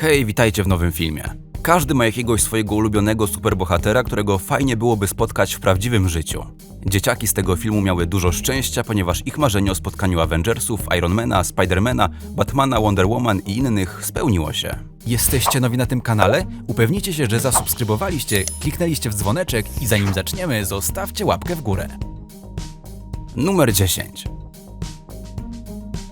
Hej, witajcie w nowym filmie. Każdy ma jakiegoś swojego ulubionego superbohatera, którego fajnie byłoby spotkać w prawdziwym życiu. Dzieciaki z tego filmu miały dużo szczęścia, ponieważ ich marzenie o spotkaniu Avengersów, Ironmana, Spidermana, Batmana, Wonder Woman i innych spełniło się. Jesteście nowi na tym kanale? Upewnijcie się, że zasubskrybowaliście, kliknęliście w dzwoneczek i zanim zaczniemy, zostawcie łapkę w górę. Numer 10.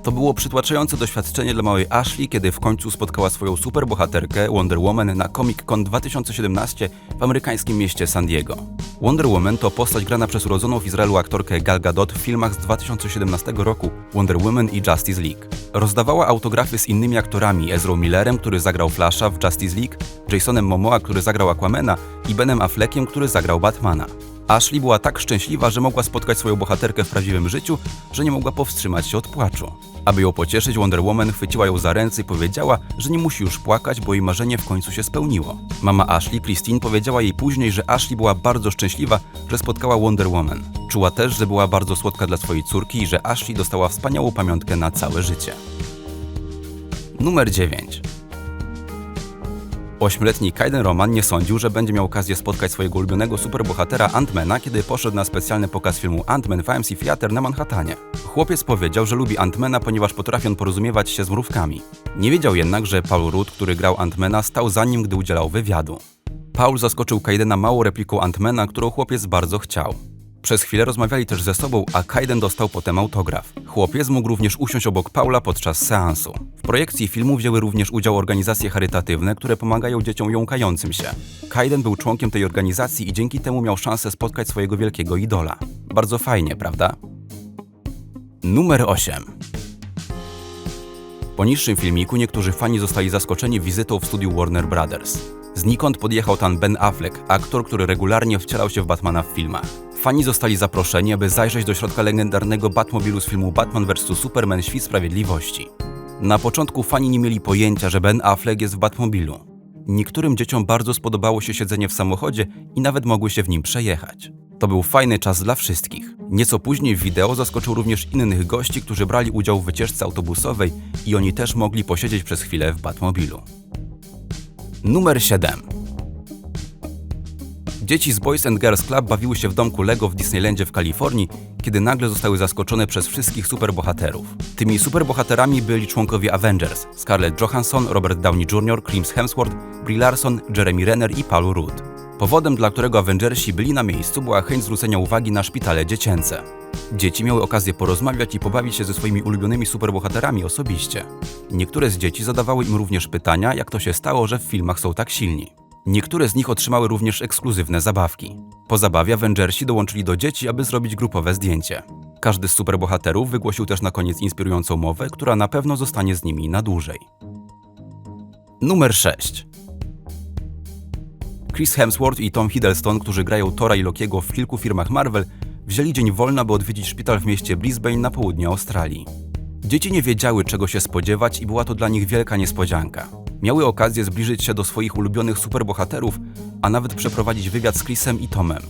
To było przytłaczające doświadczenie dla małej Ashley, kiedy w końcu spotkała swoją superbohaterkę Wonder Woman na Comic Con 2017 w amerykańskim mieście San Diego. Wonder Woman to postać grana przez urodzoną w Izraelu aktorkę Gal Gadot w filmach z 2017 roku Wonder Woman i Justice League. Rozdawała autografy z innymi aktorami Ezra Millerem, który zagrał Flasha w Justice League, Jasonem Momoa, który zagrał Aquamana i Benem Affleckiem, który zagrał Batmana. Ashley była tak szczęśliwa, że mogła spotkać swoją bohaterkę w prawdziwym życiu, że nie mogła powstrzymać się od płaczu. Aby ją pocieszyć, Wonder Woman chwyciła ją za ręce i powiedziała, że nie musi już płakać, bo jej marzenie w końcu się spełniło. Mama Ashley, Christine, powiedziała jej później, że Ashley była bardzo szczęśliwa, że spotkała Wonder Woman. Czuła też, że była bardzo słodka dla swojej córki i że Ashley dostała wspaniałą pamiątkę na całe życie. Numer 9. Ośmioletni Kaiden Roman nie sądził, że będzie miał okazję spotkać swojego ulubionego superbohatera Antmana, kiedy poszedł na specjalny pokaz filmu Ant-Man w AMC Theater na Manhattanie. Chłopiec powiedział, że lubi Antmana, ponieważ potrafi on porozumiewać się z mrówkami. Nie wiedział jednak, że Paul Rudd, który grał Antmana, stał za nim, gdy udzielał wywiadu. Paul zaskoczył Kaidena małą repliką Antmana, którą chłopiec bardzo chciał. Przez chwilę rozmawiali też ze sobą, a Kaiden dostał potem autograf. Chłopiec mógł również usiąść obok Paula podczas seansu. W projekcji filmu wzięły również udział organizacje charytatywne, które pomagają dzieciom jąkającym się. Kaiden był członkiem tej organizacji i dzięki temu miał szansę spotkać swojego wielkiego idola. Bardzo fajnie, prawda? Numer 8. Po niższym filmiku niektórzy fani zostali zaskoczeni wizytą w studiu Warner Brothers. Znikąd podjechał tam Ben Affleck, aktor, który regularnie wcielał się w Batmana w filmach. Fani zostali zaproszeni, aby zajrzeć do środka legendarnego Batmobilu z filmu Batman vs Superman Świt Sprawiedliwości. Na początku fani nie mieli pojęcia, że Ben Affleck jest w Batmobilu. Niektórym dzieciom bardzo spodobało się siedzenie w samochodzie i nawet mogły się w nim przejechać. To był fajny czas dla wszystkich. Nieco później w wideo zaskoczył również innych gości, którzy brali udział w wycieczce autobusowej i oni też mogli posiedzieć przez chwilę w Batmobilu. Numer 7. Dzieci z Boys and Girls Club bawiły się w domku Lego w Disneylandzie w Kalifornii, kiedy nagle zostały zaskoczone przez wszystkich superbohaterów. Tymi superbohaterami byli członkowie Avengers: Scarlett Johansson, Robert Downey Jr., Chris Hemsworth, Brie Larson, Jeremy Renner i Paul Rudd. Powodem, dla którego Avengersi byli na miejscu, była chęć zwrócenia uwagi na szpitale dziecięce. Dzieci miały okazję porozmawiać i pobawić się ze swoimi ulubionymi superbohaterami osobiście. Niektóre z dzieci zadawały im również pytania, jak to się stało, że w filmach są tak silni. Niektóre z nich otrzymały również ekskluzywne zabawki. Po zabawie Avengersi dołączyli do dzieci, aby zrobić grupowe zdjęcie. Każdy z superbohaterów wygłosił też na koniec inspirującą mowę, która na pewno zostanie z nimi na dłużej. Numer 6. Chris Hemsworth i Tom Hiddleston, którzy grają Tora i Lokiego w kilku firmach Marvel, wzięli dzień wolny, aby odwiedzić szpital w mieście Brisbane na południe Australii. Dzieci nie wiedziały, czego się spodziewać i była to dla nich wielka niespodzianka. Miały okazję zbliżyć się do swoich ulubionych superbohaterów, a nawet przeprowadzić wywiad z Chrisem i Tomem.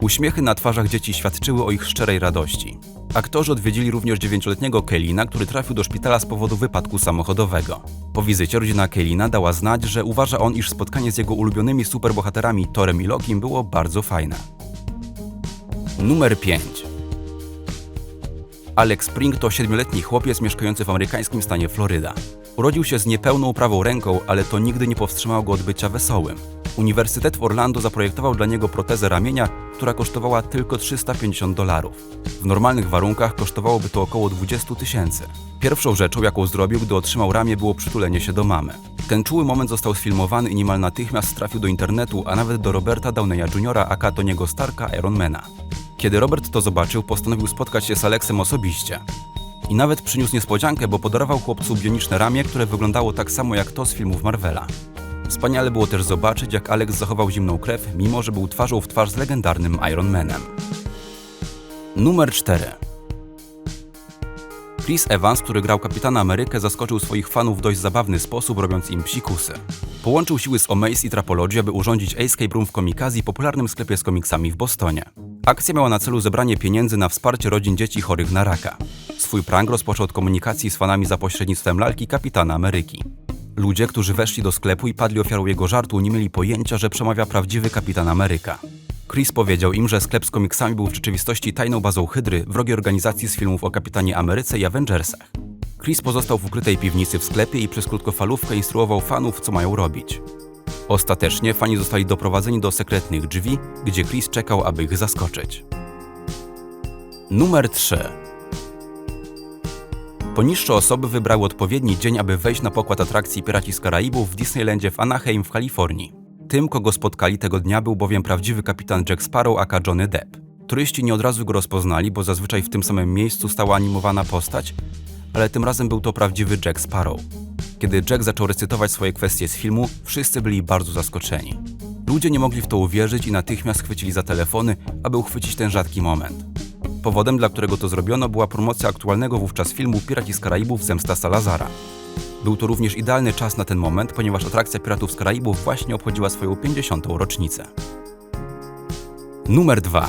Uśmiechy na twarzach dzieci świadczyły o ich szczerej radości. Aktorzy odwiedzili również dziewięcioletniego Kelina, który trafił do szpitala z powodu wypadku samochodowego. Po wizycie rodzina Kelina dała znać, że uważa on, iż spotkanie z jego ulubionymi superbohaterami Torem i Lokim było bardzo fajne. Numer 5. Alex Spring to siedmioletni chłopiec mieszkający w amerykańskim stanie Floryda. Urodził się z niepełną prawą ręką, ale to nigdy nie powstrzymało go od bycia wesołym. Uniwersytet w Orlando zaprojektował dla niego protezę ramienia, która kosztowała tylko 350 dolarów. W normalnych warunkach kosztowałoby to około 20 tysięcy. Pierwszą rzeczą, jaką zrobił, gdy otrzymał ramię, było przytulenie się do mamy. Ten czuły moment został sfilmowany i niemal natychmiast trafił do internetu, a nawet do Roberta Downeya Jr., aka Tony'ego Starka Ironmana. Kiedy Robert to zobaczył, postanowił spotkać się z Alexem osobiście. I nawet przyniósł niespodziankę, bo podarował chłopcu bioniczne ramię, które wyglądało tak samo jak to z filmów Marvela. Wspaniale było też zobaczyć, jak Alex zachował zimną krew, mimo że był twarzą w twarz z legendarnym Iron Manem. Numer 4. Chris Evans, który grał Kapitana Amerykę, zaskoczył swoich fanów w dość zabawny sposób, robiąc im psikusy. Połączył siły z Omaze i Trapology, aby urządzić Escape Room w Komikazi, popularnym sklepie z komiksami w Bostonie. Akcja miała na celu zebranie pieniędzy na wsparcie rodzin dzieci chorych na raka. Swój prank rozpoczął od komunikacji z fanami za pośrednictwem lalki Kapitana Ameryki. Ludzie, którzy weszli do sklepu i padli ofiarą jego żartu, nie mieli pojęcia, że przemawia prawdziwy kapitan Ameryka. Chris powiedział im, że sklep z komiksami był w rzeczywistości tajną bazą Hydry, wrogiej organizacji z filmów o kapitanie Ameryce i Avengersach. Chris pozostał w ukrytej piwnicy w sklepie i przez krótkofalówkę instruował fanów, co mają robić. Ostatecznie fani zostali doprowadzeni do sekretnych drzwi, gdzie Chris czekał, aby ich zaskoczyć. Numer 3. Poniższe osoby wybrały odpowiedni dzień, aby wejść na pokład atrakcji Piraci z Karaibów w Disneylandzie w Anaheim w Kalifornii. Tym, kogo spotkali tego dnia, był bowiem prawdziwy kapitan Jack Sparrow aka Johnny Depp. Turyści nie od razu go rozpoznali, bo zazwyczaj w tym samym miejscu stała animowana postać, ale tym razem był to prawdziwy Jack Sparrow. Kiedy Jack zaczął recytować swoje kwestie z filmu, wszyscy byli bardzo zaskoczeni. Ludzie nie mogli w to uwierzyć i natychmiast chwycili za telefony, aby uchwycić ten rzadki moment. Powodem, dla którego to zrobiono, była promocja aktualnego wówczas filmu Piraci z Karaibów Zemsta Salazara. Był to również idealny czas na ten moment, ponieważ atrakcja Piratów z Karaibów właśnie obchodziła swoją 50. rocznicę. Numer 2.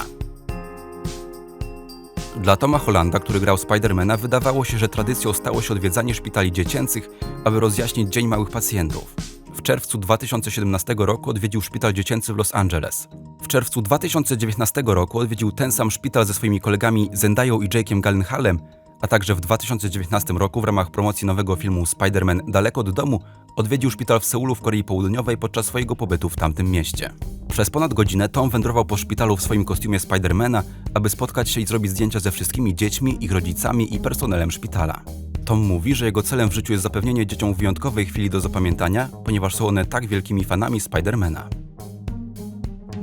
Dla Toma Hollanda, który grał Spidermana, wydawało się, że tradycją stało się odwiedzanie szpitali dziecięcych, aby rozjaśnić Dzień Małych Pacjentów. W czerwcu 2017 roku odwiedził szpital dziecięcy w Los Angeles. W czerwcu 2019 roku odwiedził ten sam szpital ze swoimi kolegami Zendają i Jake'em Gyllenhaalem, a także w 2019 roku w ramach promocji nowego filmu Spider-Man Daleko od domu odwiedził szpital w Seulu w Korei Południowej podczas swojego pobytu w tamtym mieście. Przez ponad godzinę Tom wędrował po szpitalu w swoim kostiumie Spidermana, aby spotkać się i zrobić zdjęcia ze wszystkimi dziećmi, ich rodzicami i personelem szpitala. Tom mówi, że jego celem w życiu jest zapewnienie dzieciom wyjątkowej chwili do zapamiętania, ponieważ są one tak wielkimi fanami Spidermana.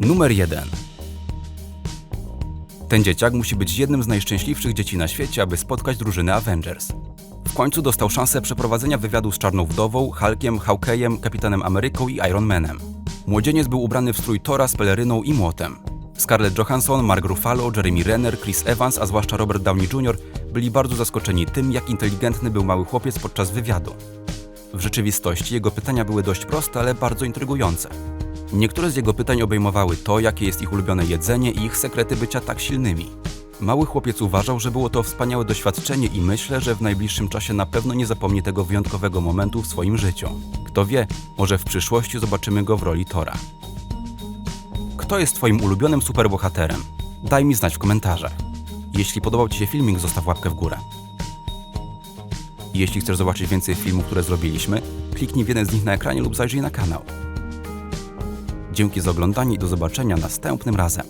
Numer 1. Ten dzieciak musi być jednym z najszczęśliwszych dzieci na świecie, aby spotkać drużynę Avengers. W końcu dostał szansę przeprowadzenia wywiadu z Czarną Wdową, Hulkiem, Hawkejem, Kapitanem Ameryką i Iron Manem. Młodzieniec był ubrany w strój Tora z peleryną i młotem. Scarlett Johansson, Mark Ruffalo, Jeremy Renner, Chris Evans, a zwłaszcza Robert Downey Jr. byli bardzo zaskoczeni tym, jak inteligentny był mały chłopiec podczas wywiadu. W rzeczywistości jego pytania były dość proste, ale bardzo intrygujące. Niektóre z jego pytań obejmowały to, jakie jest ich ulubione jedzenie i ich sekrety bycia tak silnymi. Mały chłopiec uważał, że było to wspaniałe doświadczenie i myślę, że w najbliższym czasie na pewno nie zapomni tego wyjątkowego momentu w swoim życiu. Kto wie, może w przyszłości zobaczymy go w roli Tora. Kto jest Twoim ulubionym superbohaterem? Daj mi znać w komentarzach. Jeśli podobał Ci się filmik, zostaw łapkę w górę. Jeśli chcesz zobaczyć więcej filmów, które zrobiliśmy, kliknij w jeden z nich na ekranie lub zajrzyj na kanał. Dzięki za oglądanie i do zobaczenia następnym razem.